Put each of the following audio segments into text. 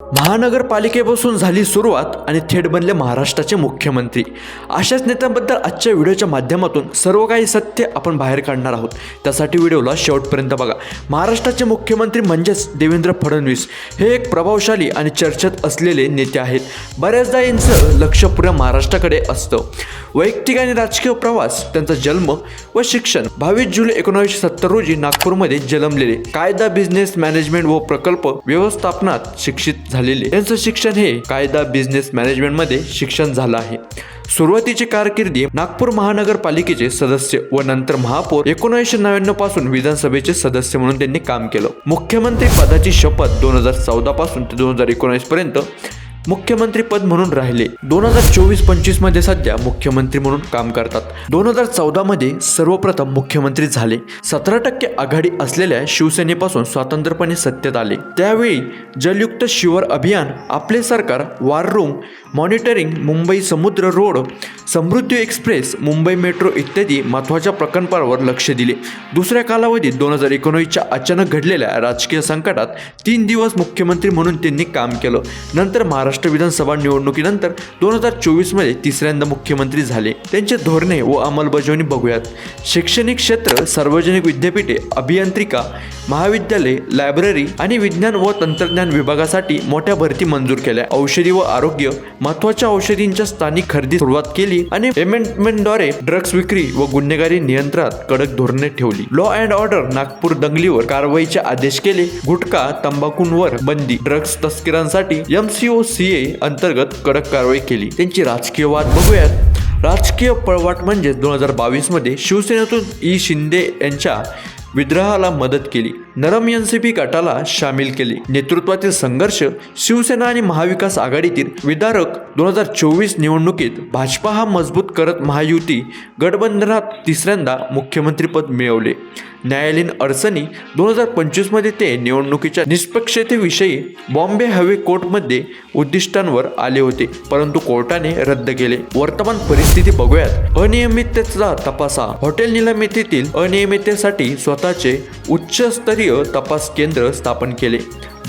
महानगरपालिकेपासून झाली सुरुवात आणि थेट बनले महाराष्ट्राचे मुख्यमंत्री. अशाच नेत्यांबद्दल आजच्या व्हिडिओच्या माध्यमातून सर्व काही सत्य आपण बाहेर काढणार आहोत. त्यासाठी व्हिडिओला शेवटपर्यंत बघा. महाराष्ट्राचे मुख्यमंत्री म्हणजेच देवेंद्र फडणवीस हे एक प्रभावशाली आणि चर्चेत असलेले नेते आहेत. बऱ्याचदा यांचं लक्ष पुऱ्या महाराष्ट्राकडे असतं. वैयक्तिक आणि राजकीय प्रवास त्यांचा जन्म व शिक्षण बावीस जुलै एकोणीसशे सत्तर रोजी नागपूरमध्ये जन्मलेले कायदा बिझनेस मॅनेजमेंट व प्रकल्प व्यवस्थापनात शिक्षित झालेले त्यांचं शिक्षण हे कायदा बिझनेस मॅनेजमेंटमध्ये शिक्षण झालं आहे. सुरुवातीची कारकिर्दी नागपूर महानगरपालिकेचे सदस्य व नंतर महापौर एकोणीसशे नव्याण्णवपासून विधानसभेचे सदस्य म्हणून त्यांनी काम केलं. मुख्यमंत्री पदाची शपथ दोन हजार चौदा पासून ते दोन हजार एकोणीस पर्यंत मुख्यमंत्री पद म्हणून राहिले. दोन हजार चोवीस पंचवीसमध्ये सध्या मुख्यमंत्री म्हणून काम करतात. दोन हजार चौदा मध्ये सर्वप्रथम मुख्यमंत्री झाले. सतरा टक्के आघाडी असलेल्या शिवसेनेपासून स्वतंत्रपणे सत्तेत आले. त्यावेळी जलयुक्त शिवर अभियान आपले सरकार वाररूम मॉनिटरिंग मुंबई समुद्र road Samruddhi express Mumbai metro इत्यादी महत्त्वाच्या प्रकल्पांवर लक्ष दिले. दुसऱ्या कालावधीत दोन हजार एकोणीसच्या अचानक घडलेल्या राजकीय संकटात तीन दिवस मुख्यमंत्री म्हणून त्यांनी काम केलं. नंतर महाराष्ट्र विधानसभा निवडणुकीनंतर दोन हजार चोवीसमध्ये तिसऱ्यांदा मुख्यमंत्री झाले. त्यांचे धोरणे व अंमलबजावणी बघूयात. शैक्षणिक क्षेत्र सार्वजनिक विद्यापीठे अभियांत्रिका महाविद्यालय लायब्ररी आणि विज्ञान व तंत्रज्ञान विभागासाठी मोठ्या भरती मंजूर केल्या. औषधी व आरोग्य महत्त्वाच्या औषधींच्या स्थानिक खरेदी सुरुवात केली आणि पेमेंटमेंटद्वारे ड्रग्ज विक्री व गुन्हेगारी नियंत्रणात कडक धोरणे ठेवली. लॉ अँड ऑर्डर नागपूर दंगलीवर कारवाईचे आदेश केले. गुटखा तंबाखूंवर बंदी ड्रग्ज तस्करांसाठी एमसीओ ए अंतर्गत कडक कारवाई केली. त्यांची राजकीय वाद बघूयात. राजकीय पळवाट म्हणजे दोन हजार बावीसमध्ये शिवसेनेतून ई शिंदे यांच्या विद्रोहाला मदत केली. नरम एनसीपी गटाला सामील केले. नेतृत्वातील संघर्ष शिवसेना आणि महाविकास आघाडीतील विदारक दोन हजार चोवीस निवडणुकीत भाजपा हा मजबूत करत महायुती गठबंधनात तिसऱ्यांदा मुख्यमंत्रीपद मिळवले. न्यायालयीन अडचणी दोन हजार पंचवीसमध्ये ते निवडणुकीच्या निष्पक्षतेविषयी बॉम्बे हवे कोर्टमध्ये उद्दिष्टांवर आले होते परंतु कोर्टाने रद्द केले. वर्तमान परिस्थिती बघूयात. अनियमिततेचा तपासा. हॉटेल निलंबितीतील अनियमिततेसाठी स्वतःचे उच्चस्तरीय तपास केंद्र स्थापन केले.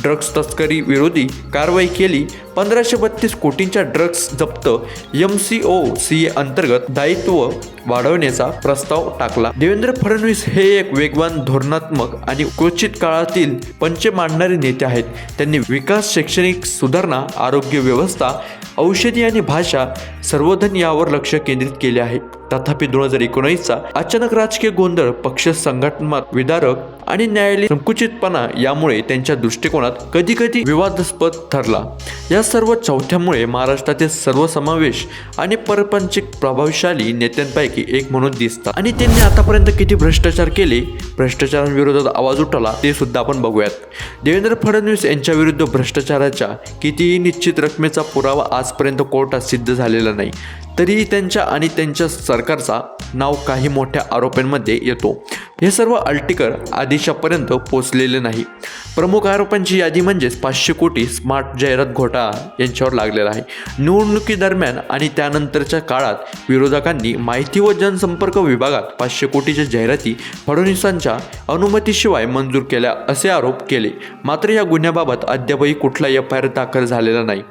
ड्रग्ज तस्करी विरोधी कारवाई केली. पंधराशे बत्तीस कोटींच्या ड्रग्ज जप्त. M C O C A अंतर्गत दायित्व वाढवण्याचा प्रस्ताव टाकला. देवेंद्र फडणवीस हे एक वेगवान धोरणात्मक आणि क्वचित काळातील पंच मांडणारे नेते आहेत. त्यांनी विकास शैक्षणिक सुधारणा आरोग्य व्यवस्था औषधी आणि भाषा सर्वधन यावर लक्ष केंद्रित केले आहे. तथापि दोन हजार एकोणीसचा अचानक राजकीय गोंधळ पक्ष संघटनात्मक विदारक आणि न्यायालयीन संकुचितपणा यामुळे त्यांच्या दृष्टिकोनात कधी कधी विवादास्पद ठरला. या सर्व चौथ्यामुळे महाराष्ट्रातील सर्वसमावेश आणि परपंचिक प्रभावशाली नेत्यांपैकी एक म्हणून दिसतात. आणि त्यांनी आतापर्यंत किती भ्रष्टाचार केले भ्रष्टाचारांविरोधात आवाज उठवला ते सुद्धा आपण बघूयात. देवेंद्र फडणवीस यांच्या विरुद्ध भ्रष्टाचाराच्या कितीही निश्चित रकमेचा पुरावा आजपर्यंत कोर्टात सिद्ध झालेला नाही. तरीही त्यांच्या आणि त्यांच्या सरकारचा नाव काही मोठ्या आरोपांमध्ये येतो. हे सर्व अल्टिकर आदेशापर्यंत पोचलेले नाही. प्रमुख आरोपांची यादी म्हणजेच पाचशे कोटी स्मार्ट जाहिरात घोटाळा यांच्यावर लागलेला आहे. निवडणुकीदरम्यान आणि त्यानंतरच्या काळात विरोधकांनी माहिती व जनसंपर्क विभागात पाचशे कोटीच्या जाहिराती फडणवीसांच्या अनुमतीशिवाय मंजूर केल्या असे आरोप केले. मात्र या गुन्ह्याबाबत अद्यापही कुठला एफ आय आर दाखल झालेला नाही.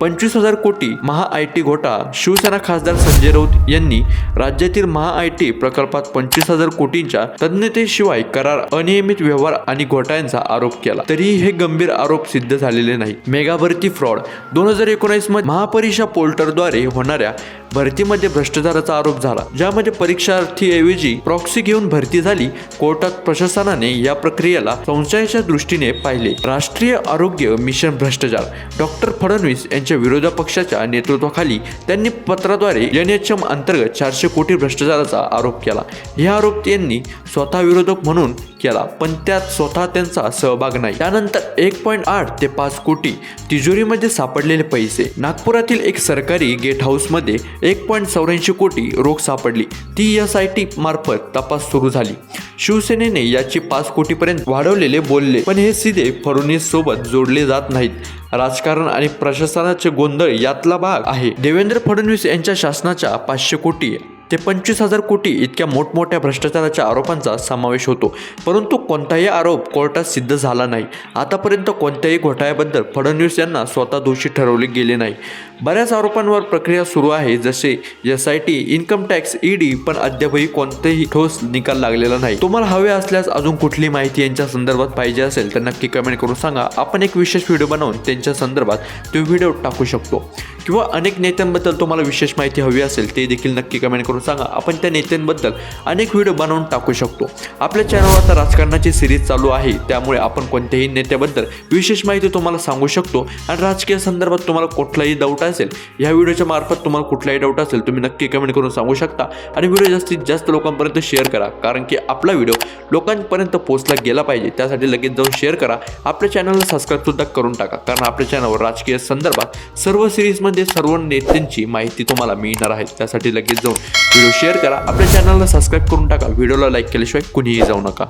पंचवीस हजार कोटी महा आय टी घोटा शिवसेना खासदार संजय राऊत यांनी राज्यातील महा आय टी प्रकल्पात पंचवीस हजार कोटींच्या तज्ञतेशिवाय करार अनियमित व्यवहार आणि घोटाळ्यांचा आरोप केला. तरीही हे गंभीर आरोप सिद्ध झालेले नाही. मेगा भरती फ्रॉड. दोन हजार एकोणीसमध्ये महापरिषा पोर्टलद्वारे होणाऱ्या भरतीमध्ये भ्रष्टाचाराचा आरोप झाला ज्यामध्ये परीक्षार्थीऐवजी प्रॉक्सी घेऊन भरती झाली. कोर्टात प्रशासनाने या प्रक्रियेला संशयाच्या दृष्टीने पाहिले. राष्ट्रीय आरोग्य मिशन भ्रष्टाचार डॉक्टर फडणवीस यांच्या विरोधी पक्षाच्या नेतृत्वाखाली त्यांनी पत्राद्वारे एन एच एम अंतर्गत चारशे कोटी भ्रष्टाचाराचा आरोप केला. हे आरोप त्यांनी स्वतः विरोधक म्हणून केला पण त्यात स्वतः त्यांचा सहभाग नाही. त्यानंतर एक पॉईंट आठ ते पाच कोटी तिजोरीमध्ये सापडलेले पैसे. नागपुरातील एक सरकारी गेट हाऊसमध्ये एक पॉईंट चौऱ्याऐंशी कोटी रोख सापडली. ती एस आय टी मार्फत तपास सुरू झाली. शिवसेनेने याची पाच कोटीपर्यंत वाढवलेले बोलले पण हे सीधे फडणवीस सोबत जोडले जात नाहीत. राजकारण आणि प्रशासनाचे गोंधळ यातला भाग आहे. देवेंद्र फडणवीस यांच्या शासनाच्या पाचशे कोटी ते पंचवीस हजार कोटी इतक्या मोठमोठ्या भ्रष्टाचाराच्या आरोपांचा समावेश होतो. परंतु कोणताही आरोप कोर्टात सिद्ध झाला नाही. आतापर्यंत कोणत्याही घोटाळ्याबद्दल फडणवीस यांना स्वतः दोषी ठरवले गेले नाही. बऱ्याच आरोपांवर प्रक्रिया सुरू आहे जसे S I T income tax ED पण अद्यापही कोणतेही ठोस निकाल लागलेला नाही. तुम्हाला हवे असल्यास अजून कुठली माहिती यांच्या संदर्भात पाहिजे असेल तर नक्की कमेंट करून सांगा. आपण एक विशेष व्हिडिओ बनवून त्यांच्या संदर्भात तो व्हिडिओ टाकू शकतो. किंवा अनेक नेत्यांबद्दल तुम्हाला विशेष माहिती हवी असेल ते देखील नक्की कमेंट करून सांगा. आपण त्या नेत्यांबद्दल अनेक व्हिडिओ बनवून टाकू शकतो. आपल्या चॅनलवर आता राजकारणाची सिरीज चालू आहे. त्यामुळे आपण कोणत्याही नेत्याबद्दल विशेष माहिती तुम्हाला सांगू शकतो. आणि राजकीय संदर्भात तुम्हाला कुठलाही डाऊट असेल या व्हिडिओच्या मार्फत तुम्हाला कुठलाही डाऊट असेल तुम्ही नक्की कमेंट करून सांगू शकता. आणि व्हिडिओ जास्तीत जास्त लोकांपर्यंत शेअर करा. कारण की आपला व्हिडिओ लोकांपर्यंत पोहोचला गेला पाहिजे. त्यासाठी लगेच जाऊन शेअर करा. आपल्या चॅनलला सबस्क्राईबसुद्धा करून टाका. कारण आपल्या चॅनलवर राजकीय संदर्भात सर्व सिरीजमध्ये सर्व नेत्यांची माहिती तुम्हाला मिळणार आहे. त्यासाठी लगेच जाऊन व्हिडिओ शेअर करा. आपल्या चॅनलला सबस्क्राईब करून टाका. व्हिडिओला लाईक केल्याशिवाय कुणीही जाऊ नका.